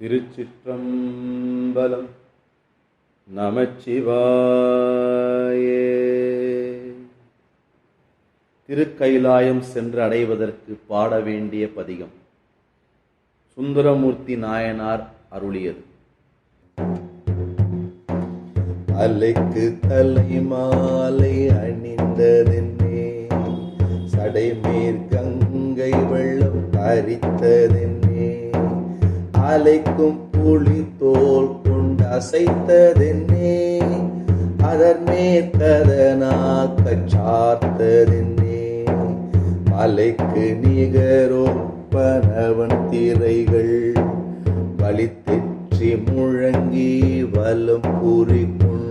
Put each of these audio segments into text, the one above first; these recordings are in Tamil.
திருச்சிற்றம்பலம் நமச்சிவாயே. திருக்கைலாயம் சென்று அடைவதற்கு பாட வேண்டிய பதிகம் சுந்தரமூர்த்தி நாயனார் அருளியது. அலைக்கு தலை மாலை அணிந்ததென்னே சடைமேற் கங்கை வெள்ளம் தரித்ததென்னே அலைக்கும் புலி தோல் கொண்டு அசைத்ததென்னே அதன் மேற்கதனாக்கச் மலைக்கு நிகரொப்பனவன் திரைகள் வலித்தெற்றி முழங்கி வலம் கூறிக்குள்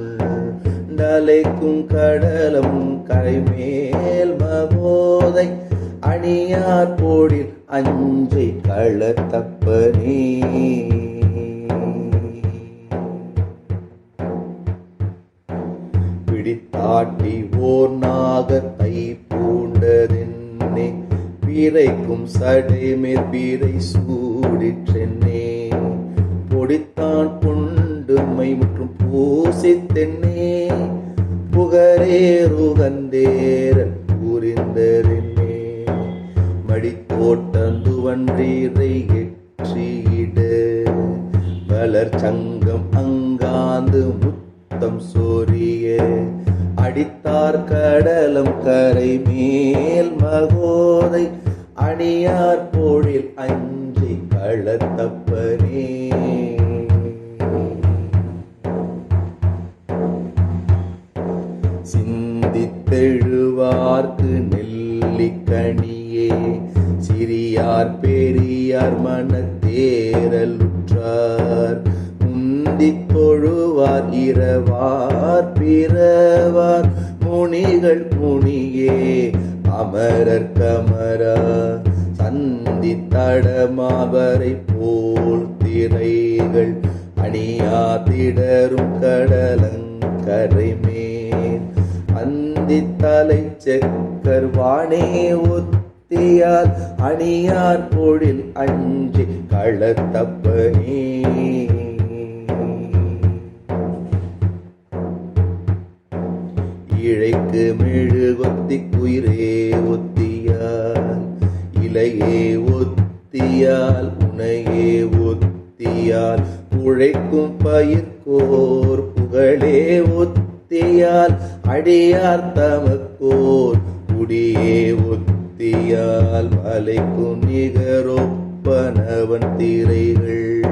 அலைக்கும் கடலும் கரைமேல் மகோதை அணியார் போடில் அஞ்சை களத்தப்பனே பிடித்தாட்டி ஓர் நாகத்தை பூண்டதென்னே. பீரைக்கும் சடைமேற் பீரை சூடிற்றென்னே. பொடித்தான் புண்டுமை மற்றும் பூசித்தென்னே. புகரேருகந்தேரன் புரிந்ததென்னே மடித்தோட்டந்துவன்றீரை எற்றியிட வளர் சங்கம் அங்காந்து முத்தம் சோரிய. அடித்தார் கடலம் கரை மேல் மகோதை. அணியார் போழில் அஞ்சி களத்தப்பனே. சிந்தித்தெழுவார்க்கு நெல்லிக்கணி சிறியார் பெரியார் மனத்தேரல் உற்றார் முந்தித் இரவார் பிறவார் முனிகள் முனியே அமரர் கமரா சந்தி தடமாவரை போல் திரைகள் அணியா திடரும் கடலங்கரை மேல். அந்தி தலை செக்கர் வாணே ஒத்து ஒத்தியால் அணியார் பொழில் அஞ்சி களத்தப்பனே இழைக்கு மெழு ஒத்தி குயிரே ஒத்தியால் இலையே ஒத்தியால் உனையே ஒத்தியால் உழைக்கும் பயிர்கோர் புகழே ஒத்தியால் அடியார் தமக்கோர் குடியே ஒத்தி ஒத்தியால் மலைக்கும் நிகரொப்பனவன் திரைகள்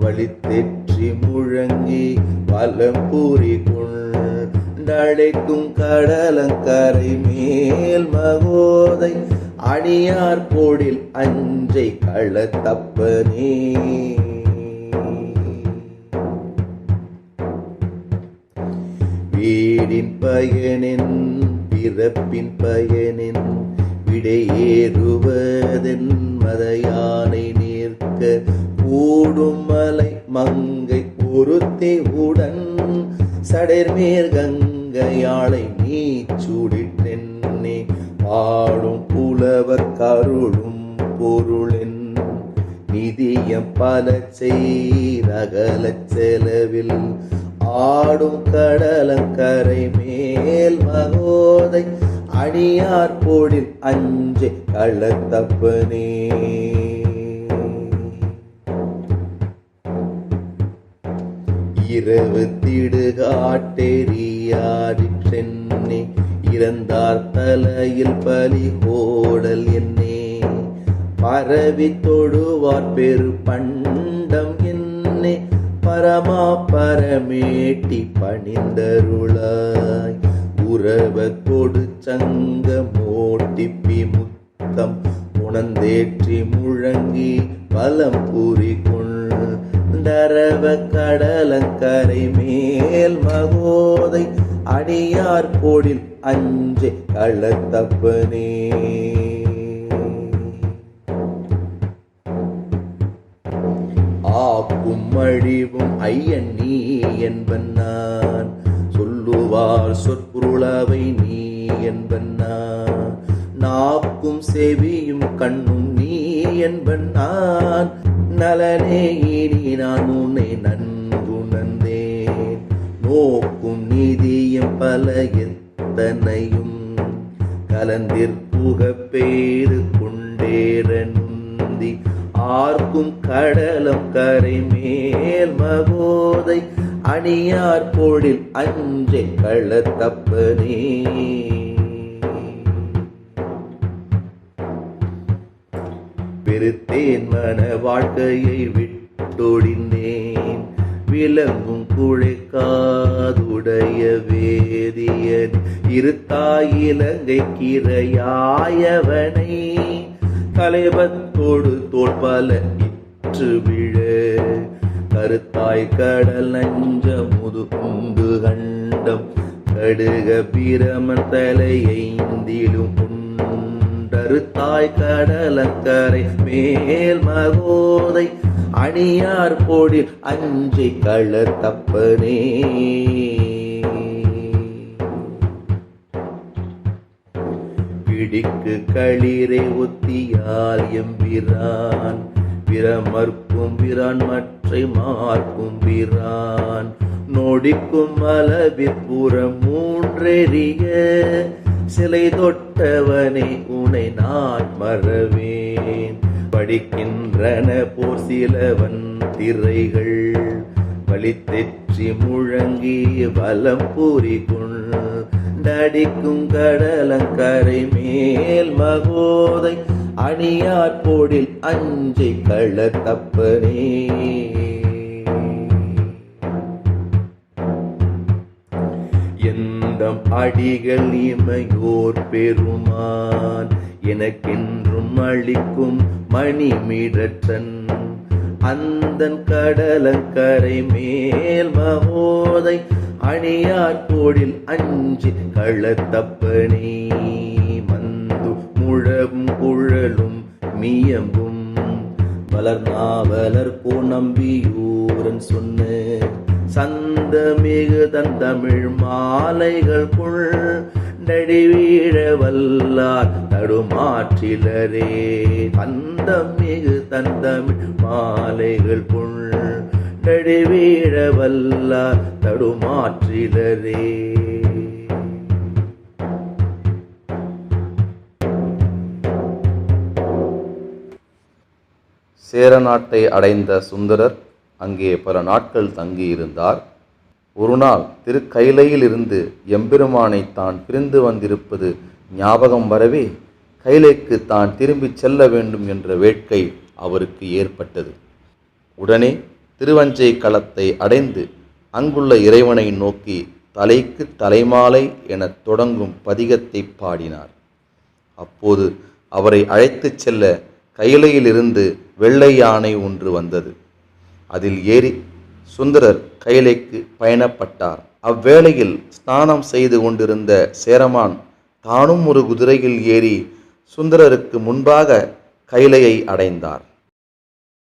வழித்தெற்றி முழங்கி வலம் பூரி கொண்டழைக்கும் கடலங்கரை மேல் மகோதை அணியார் போடில் அஞ்சை களத்தப்பனே. வீடின் பயனின் பிறப்பின் பயனின் விடையேறுவதென் மதையானை நிற்க கூடும் மலை மங்கை ஒருத்தி உடன் சடர்மேர் கங்கையாளை நீ சூடிட்டென்னே பாடும் புலவர் கருளும் பொருளென் நிதியம் பல செய்கல செலவில் ஆடும் கடலங்கரை மேல் மகோதை அணியார் போடில் அஞ்சு களத்தப்பனே. இரவு திடுகாட்டெறியாடிற்றென்னே. இறந்தார் தலையில் பலி ஓடல் என்னே. பரவி தொழுவார் பெரு பண்டம் என்னே. பரமா பரமேட்டி பணிந்தருளாய். உறவ கொடு சங்க மோட்டிப்பி முத்தம் உணர்ந்தேற்றி முழங்கி பலம் பூரி கொண்டரவ கடலக்கரை மேல் மகோதை அடியார் கோடில் அஞ்சு களத்தப்பனே. ஆக்கும் அழிவும் ஐயன் நீ என்பன் நான். சொல்லுவார் சொற்பொருளவை நீ என்பன் நாக்கும் செவியும் கண்ணும் நீ என்பன்னான் நலனே இனி நான் உன்னை நன்குணர்ந்தேன் நோக்கும் நீதியும் பல எத்தனையும் கலந்திற்புக பேரு கொண்டேற ஆர்க்கும் கடலம் கரை மேல் மகோதை அணியார் பொழில் அஞ்சை களத்தப்பனே பெருத்தேன் மன வாழ்க்கையை விட்டொழிந்தேன். விளங்கும் குழைக்காதுடைய வேதியன். இருத்தாயிலங்கை கிரையாயவனை. தலைவத்தோடு தோற்பல இற்று விழ. கருத்தாய் கடல் முது உண்டு கண்டம் கடுக பிரமன் தலையைந்திலும் உண்டருத்தாய் கடலக்கரை மேல் மகோதை அணியார் போடி அஞ்சை கள தப்பனே பிடிக்கு களிரை ஒத்தியால் எம்பிரான் பிரமர்க்கும் பிரான் மற்றை மார்க்கும் பிரான் நொடிக்கும் அளவிற்புறம் மூன்றெறிய சிலை தொட்டவனை உனை நான் மறவேன். படிக்கின்றன போர் சிலவன் திரைகள் வழித்தெற்றி முழங்கி வலம் கூறிக்குள் கொண்டடிக்கும் கடலங்கரை மேல் மகோதை அணியார் போடில் அஞ்சை கள அடிகள் இமையோர் பெருமான். எனக்கென்றும் அளிக்கும் மணிமிடற்றன். அந்தன் கடலக்கரை மேல் மகோதை அணியார் கோடில் அஞ்சு களத்தப்பனே மந்து முழவும் குழலும் மியம்பும். வளர்நாவலர் நம்பியூரன் சொன்ன சந்தமிகு தன் தமிழ் மாலைகள் புள் நடிவீழ வல்லார் தடுமாற்றிலரே. தந்தமிகு தன் தமிழ் மாலைகள் புல் நடிவீழ வல்லார் தடுமாற்றிலரே. சேர நாட்டை அடைந்த சுந்தரர் அங்கே பல நாட்கள் தங்கியிருந்தார். ஒரு நாள் திருக்கைலையிலிருந்து எம்பெருமானை தான் பிரிந்து வந்திருப்பது ஞாபகம் வரவே கைலைக்கு தான் திரும்பிச் செல்ல வேண்டும் என்ற வேட்கை அவருக்கு ஏற்பட்டது. உடனே திருவஞ்சை களத்தை அடைந்து அங்குள்ள இறைவனை நோக்கி தலைக்கு தலைமாலை எனத் தொடங்கும் பதிகத்தை பாடினார். அப்போது அவரை அழைத்துச் செல்ல கைலையிலிருந்து வெள்ளை யானை ஒன்று வந்தது. அதில் ஏறி சுந்தரர் கைலைக்கு பயணப்பட்டார். அவ்வேளையில் ஸ்நானம் செய்து கொண்டிருந்த சேரமான் தானும் ஒரு குதிரையில் ஏறி சுந்தரருக்கு முன்பாக கைலையை அடைந்தார்.